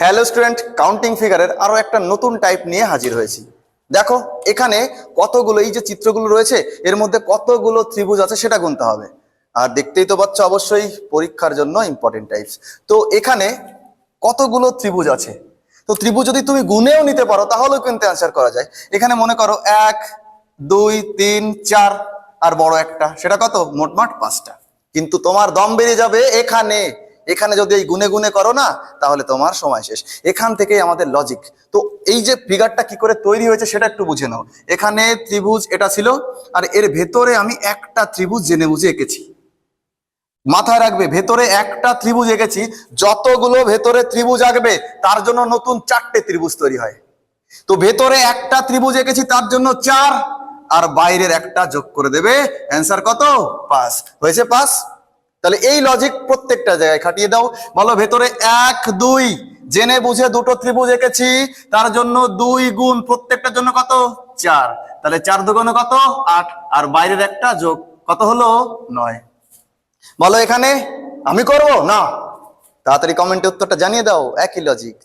Hello student counting ফিগারের আরও একটা নতুন টাইপ নিয়ে হাজির হয়েছি। দেখো, এখানে কতগুলো, এই যে চিত্রগুলো রয়েছে, এর মধ্যে কতগুলো ত্রিভুজ আছে সেটা গুনতে হবে। আর দেখতেই তো পাচ্ছ অবশ্যই পরীক্ষার জন্য ইম্পর্টেন্ট টাইপস তো এখানে কতগুলো ত্রিভুজ আছে? তো ত্রিভুজ যদি তুমি গুনেও নিতে পারো, তাহলেও কিন্তু অ্যান্সার করা যায়। এখানে মনে করো এক, দুই, তিন, চার, আর বড় একটা। সেটা কত? মোটমাট পাঁচটা। কিন্তু তোমার দম বেড়ে যাবে এখানে। এখানে যদি এই গুনে গুনে করো না, তাহলে তোমার সময় শেষ। এখান থেকেই আমাদের লজিক তো এই যে ফিগারটা কি করে তৈরি হয়েছে সেটা একটু বুঝে নাও। এখানে ত্রিভুজ এটা ছিল, আর এর ভেতরে আমি একটা ত্রিভুজ জেনে বুঝে এঁকেছি। মাথায় রাখবে, ভেতরে একটা ত্রিভুজ এঁকেছি, যতগুলো ভেতরে ত্রিভুজ আঁকবে, তার জন্য নতুন চারটে ত্রিভুজ তৈরি হয়। তো ভেতরে একটা ত্রিভুজ এঁকেছি, তার জন্য চার, আর বাইরের একটা যোগ করে দেবে। অ্যান্সার কত? পাস হয়েছে পাস তাহলে এই লজিক প্রত্যেকটা জায়গায় খাটিয়ে দাও। বলো ভেতরে এক, দুই, জেনে বুঝে দুটো ত্রিভুজ এঁকেছি, তার জন্য দুই গুণ প্রত্যেকটার জন্য কত? চার। তাহলে চার দুগুণে কত? আট। আর বাইরের একটা যোগ কত হলো? নয়। বলো এখানে, আমি করব? না। তাড়াতাড়ি কমেন্টে উত্তরটা জানিয়ে দাও। একই লজিক